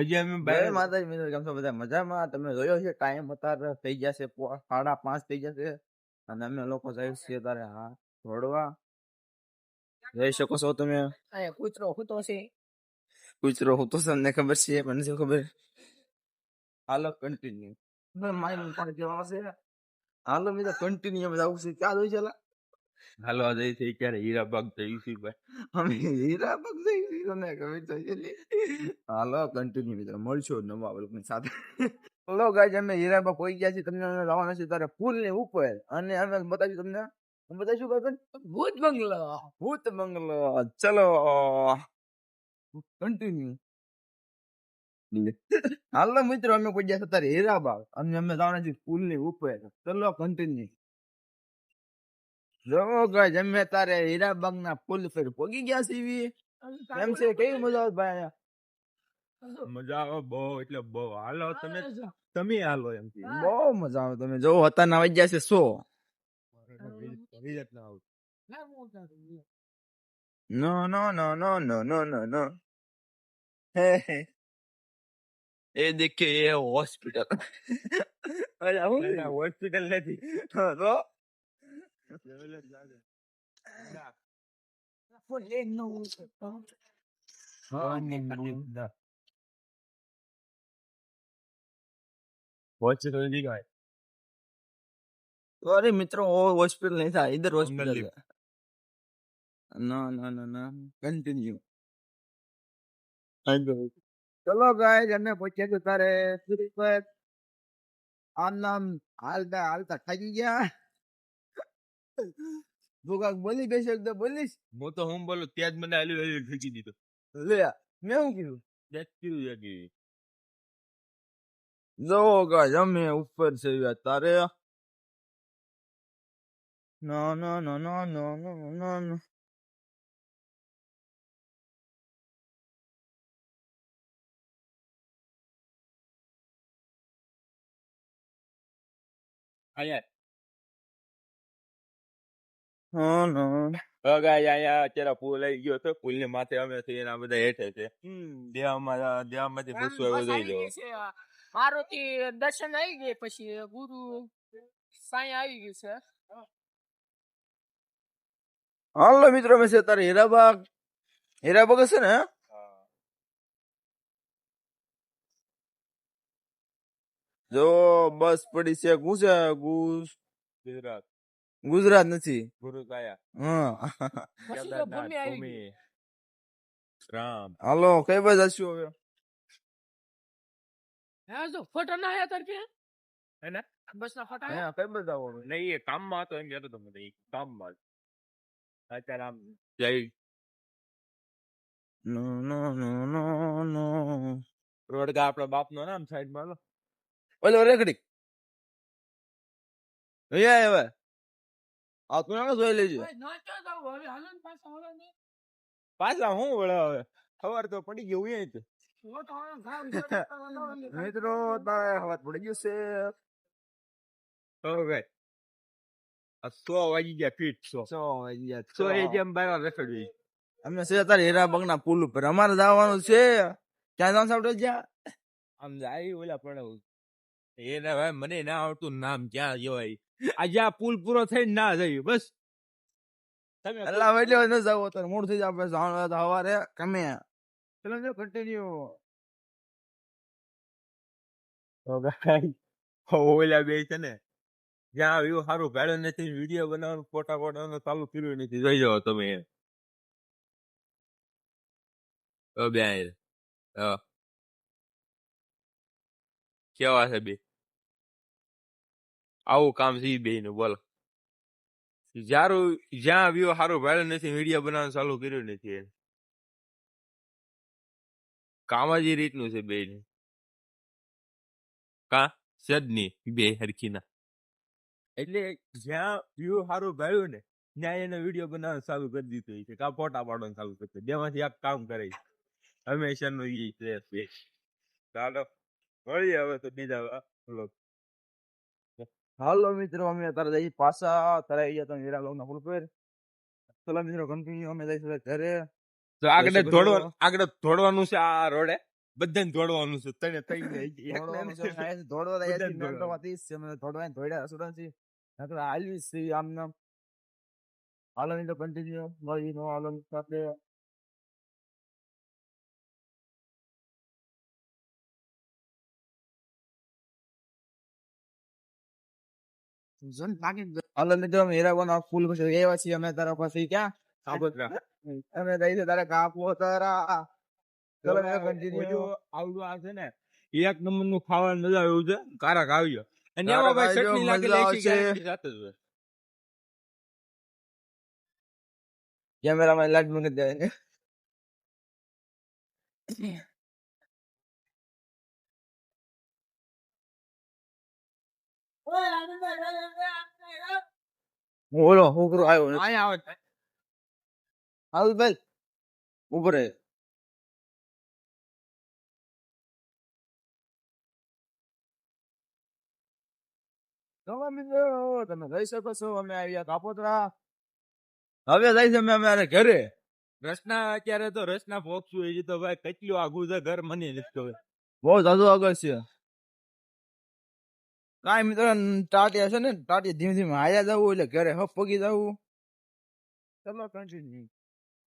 હજી અમે બહાર માતાજી મિત્રો કેમ છો? બધા મજામાં? તમે જોયો છે ટાઈમ અત્યારે થઈ જશે સાડા પાંચ થઈ જશે અને અમે લોકો જઈએ છીએ તારે હા દોડવા જઈ શકો છો તમે? કૂતરો હૂતો છે. કૂતરો હૂતો છે તમને ખબર છે મને છે ખબર? હાલો કન્ટિન્યુ મારી પાસે હાલો મિત્રો કન્ટિન્યુ બધા જવું છે. ક્યાં જોઈ છે હાલો જઈ છે ક્યારે હીરાબાગ જઈ છે ભાઈ. અમે હીરાબાગ પગ જઈ છીએ તમને ખબર તો છે હાલો કન્ટિન્યુ મિત્રો મળશો નવા લોકોની સાથે. હલો ગાઈઝ અમે હીરાબાગ કોઈ ગયા છે તમને લાવવાના છે તારે પુલ ને ઉપર. અને અમે બતાવીશું તમને હું બતાવીશું ભાઈ ભૂત બંગલો. ભૂત બંગલો. ચલો. કન્ટિન્યુ હાલો મિત્રો અમે કોઈ ગયા છે તારે હીરાબાગ અને અમે લાવવાના છીએ પુલની ઉપર. ચલો કન્ટિન્યુ જો જમ્યા તારે હીરાબાગ ના પુલ પર પોગી ગયા સીવી એમ છે કેવી મજા આવે ભાઈ? મજા આવે બહુ એટલે બહુ. હાલો તમે તમે હાલો એમ બહુ મજા આવે તમે. જો હતા વાગ્યા છે સો. ના નો no no no no no no નો હે હે. એ દેખે એ હોસ્પિટલ. હોસ્પિટલ નથી. તો? અરે મિત્રો હોસ્પિટલ નહીં થાય ઇધર hospital. No no no no continue ચલો ગાઈસ અમે પહોંચ્યા તારે સુરત આમ નામ હાલતા હાલતા થાકી ગયા કાંઈક બોલી બેસે તો બોલીશ. હું તો હું બોલું ત્યાં જ મને આલી આલી ઠીકી દીધો. લે મેં શું કીધું? ત્યાં કીધું છે કે જો ગા જમે ઉપર છે તારે. નો no no no no no no નો. અહીંયા નો નો અહીંયા અત્યારે પુલ આવી ગયો છે. પુલની માથે અમે છીએ એના બધા હેઠે છે. દેવામાં દેવામાંથી પૂછવું એવું જોઈ લો મારુતિ દર્શન આવી ગઈ પછી ગુરુ સાંઈ આવી ગયું છે. હાલો મિત્રો મેં છે તારે હીરાબાગ હીરાબાગ હશે ને? જો બસ પડી છે ગુસે ગુસ ગુજરાત. ગુજરાત નથી. ગુરુ રામ. હાલો કઈ બાજુ જશું હવે? હા જો ફોટો ના આયા તાર કે હે ને? બસ ના ફોટા હા કઈ બાજુ જવાનું નહીં એ કામમાં હતો એમ કહેતો એ કામમાં. અત્યારે આમ જય. નો નો નો નો નો. આપણા બાપનો નામ સાઈડમાં ઓલો રેકડી અહીંયા હવે? આ તું જોઈ લેજે. પાછા હું વળે હવે? ખબર તો પડી ગયું કરવાનો ને. મિત્રો તારે હવાત પડી ગયું છે. હવે સો વાગી ગયા પીઠ સો. સો વાગ્યા સો. એ. જેમ બાર રખડવી અમે છે અત્યારે હીરાબાગ ના પુલ ઉપર. અમારે જવાનું છે. ક્યાં જવાનું સાંભળે જ્યાં? આમ જાય ઓલા પણ એને ભાઈ મને ના આવડતું નામ ક્યાં જવાય? આજે આ પુલ પૂરો થઈને ના થયું બસ. તમે અલ્લાહ એટલે ન જાવ તો મૂળ થઈ જાય આપણે જાણવા તો હવારે કમે ચલો જો કન્ટિન્યુ તો ગાઈ ઓલા બે છે ને જ્યાં વ્યૂ સારું ભાડું નથી વીડિયો બનાવવાનું ફોટા ફોટાનો ચાલુ કર્યું નથી જોઈ જાઓ તમે ઓ બે હા. કેવા છે બે? આવું કામ છે બે બોલો. જ્યારું જ્યાં વ્યૂ સારું ભાડું નથી મીડિયા બનાવવાનું ચાલુ કર્યું નથી એને. કામ જ એ રીતનું છે બે કા? સદની બે હરખીના. એટલે જ્યાં વ્યૂ સારું ભાડ્યું ને, ત્યાં એને વીડિયો બનાવવાનું ચાલુ કરી દીધું છે. કા ફોટા પાડવાનું ચાલુ કરી બેમાંથી એક કામ કરે છે હંમેશાનું એ છે ચાલો, મળીએ હવે તો બીજા. હાલો મિત્રો અમે અત્યારે જઈશું પાછા. તરાઈ ગયા તમે હીરા બ્લોગના પુલ પર. ચલો મિત્રો કન્ટિન્યુ અમે જઈશું ઘરે. તો આગળ દોડવાનું આગળ દોડવાનું છે આ રોડે. બધાને દોડવાનું છે. તને તઈને દોડવા જાય દોડવાથી અમે દોડ્યા છે નકર આલવી છે આમ નામ હાલો મિત્રો કન્ટિન્યુ મળી નો હાલો સાથે. હાલો હીરાબાનો આ પુલ પાસે આવ્યા છીએ અમે તારા પછી ક્યાં? સાબરકાંઠા. અમે રહી છે તારા કાપો તારા. ચલો મેં continue. આવડું આ છે ને એક નંબરનું ખાવાનું મજા આવ્યું છે? કારક આવ્યો અને એમાં ભાઈ ચટણી લાગે મજા લેખી આવશે. ગાંઠની સાથે જ કેમેરામાં લાઈટ મૂકી દે. ને બોલો છોકરો આવ્યો. અહીંયા આવે છે. હાલ ભાઈ ઊભો રહે. તમે રહી શકો છો. અમે આવ્યા કાપોતરા. હવે જઈશ અમે અમારે ઘરે. રચના અત્યારે તો રસના પોક્ષું એ તો ભાઈ કેટલું આઘું છે ઘર મને નથી બહુ જાદુ આગળ છે. કાંઈ મિત્રો ટાટિયા છે ને ટાટિયા ધીમે ધીમે હાયા જવું એટલે ઘરે હફ પગી જવું. ચલો કન્ટિન્યુ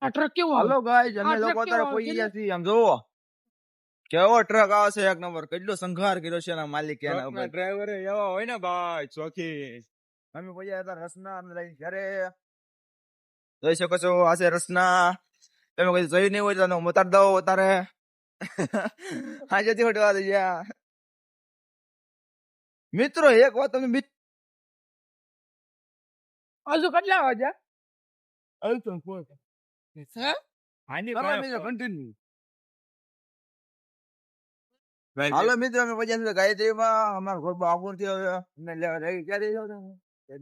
આ ટ્રક કેવો હાલો ગાઈસ અમે લોકો અત્યારે કેવો પહોંચી ગયા છીએ આમ જોવો. કેવો ટ્રક આવે છે એક નંબર કેટલો સંઘાર કર્યો છે એના માલિક એના ઉપર. ડ્રાઈવરે એવા હોય ને ભાઈ ચોખી અમે પહોંચ્યા હતા રસના અમે લઈને ઘરે. જોઈ શકો છો આ છે રસના. તમે કઈ જોયું નહીં હોય તો મતાર દો તારે હા જતી હટવા દઈ ગયા મિત્રો એક વાત તમે હજુ કેટલા વાગ્યા? અલ્ટન કોઈ હાલો મિત્રો કન્ટિન્યુ હાલો મિત્રો અમે પછી છીએ ગાયત્રીમાં. અમારો ઘર બાપુરથી હવે અમને લેવા રહી ક્યારે જાવ તે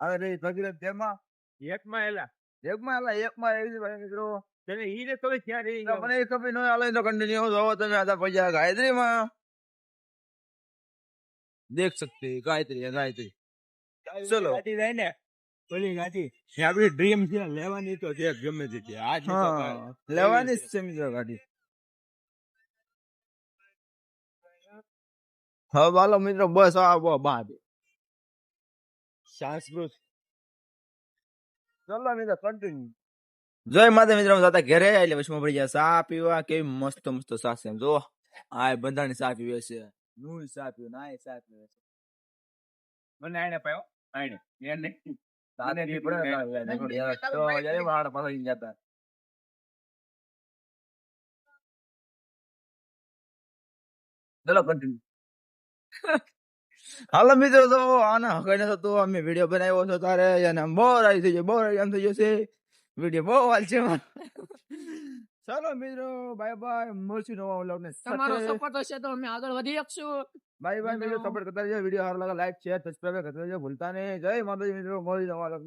હવે રહી ભગીરથ તેમાં. એકમાં એલા એકમાં આલા એકમાં રહી છે ભાઈ મિત્રો. તને ઈ રે તો ક્યાં રહી તો મને ખબર ન હાલે તો કન્ટિન્યુ જોવો તમે આતા ગાયત્રી ગાયત્રીમાં. દેખ सकते हैं गायत्री है गायत्री ચલો. ગાડી જાય ને ઓલી ગાડી એ આપડી ડ્રીમ છે લેવાની તો છે ગમે તે છે. આજ ની તો હા ભાઈ લેવાની જ છે મિત્રો ગાડી હવે હાલો મિત્રો બસ આ બો બાદ શાસ્ત્રોત ચલો મિત્રો કન્ટિન્યુ જય માતા મિત્રો જાતા ઘરે એટલે વચમાં પડી ગયા ચા પીવા કેવી મસ્ત મસ્ત ચા છે એમ જો આ બધાની ચા પીવે છે ચા પીવું ના એ ચા મને આને પાયો? આને એને તાને બી પડે ને, આવે. તો જાય માતા પાછા જતા. ચલો કન્ટિન્યુ હાલો મિત્રો તો આના હગાઈને તો અમે વીડિયો બનાવ્યો છે તારે અને આમ બોર આવી થઈ ગયો બોર આમ થઈ જશે વીડિયો બહુ હાલ છે ચાલો મિત્રો બાય બાય મળશું નવા વ્લોગ ને તમારો સપોર્ટ હશે તો અમે આગળ વધી શકશું. બાય બાય મિત્રો. સપોર્ટ કરતા રહેજો. વીડિયો સારો લાગે લાઈક શેર સબસ્ક્રાઇબ કરતા રહેજો. ભૂલતા નહીં. જય માતાજી મિત્રો મળી નવા vlog.